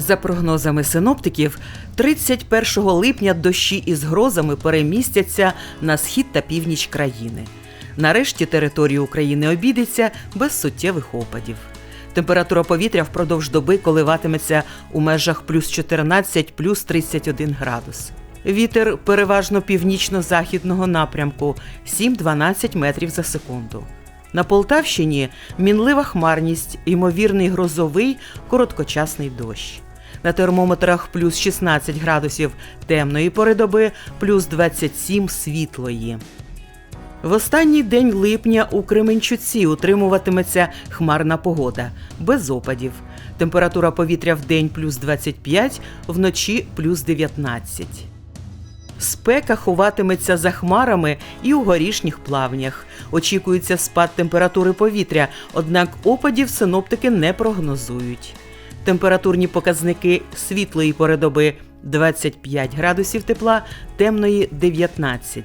За прогнозами синоптиків, 31 липня дощі із грозами перемістяться на схід та північ країни. Нарешті територія України обійдеться без суттєвих опадів. Температура повітря впродовж доби коливатиметься у межах плюс 14, плюс 31 градус. Вітер переважно північно-західного напрямку 7-12 метрів за секунду. На Полтавщині мінлива хмарність, ймовірний грозовий короткочасний дощ. На термометрах плюс 16 градусів темної пори доби, плюс 27 світлої. В останній день липня у Кременчуці утримуватиметься хмарна погода, без опадів. Температура повітря в день плюс 25, вночі плюс 19. Спека ховатиметься за хмарами і у горішніх плавнях. Очікується спад температури повітря, однак опадів синоптики не прогнозують. Температурні показники світлої пори доби 25 градусів тепла, темної 19.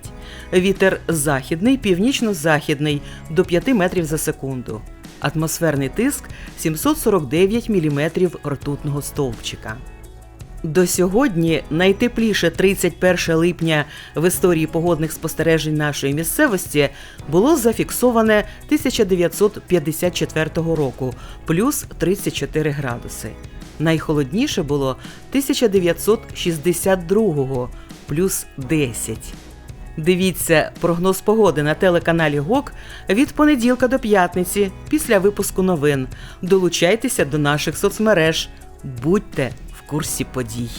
Вітер західний, північно-західний до 5 метрів за секунду. Атмосферний тиск 749 міліметрів ртутного стовпчика. До сьогодні найтепліше 31 липня в історії погодних спостережень нашої місцевості було зафіксоване 1954 року плюс 34 градуси. Найхолодніше було 1962 плюс 10. Дивіться прогноз погоди на телеканалі ГОК від понеділка до п'ятниці після випуску новин. Долучайтеся до наших соцмереж. Будьте курсі подій.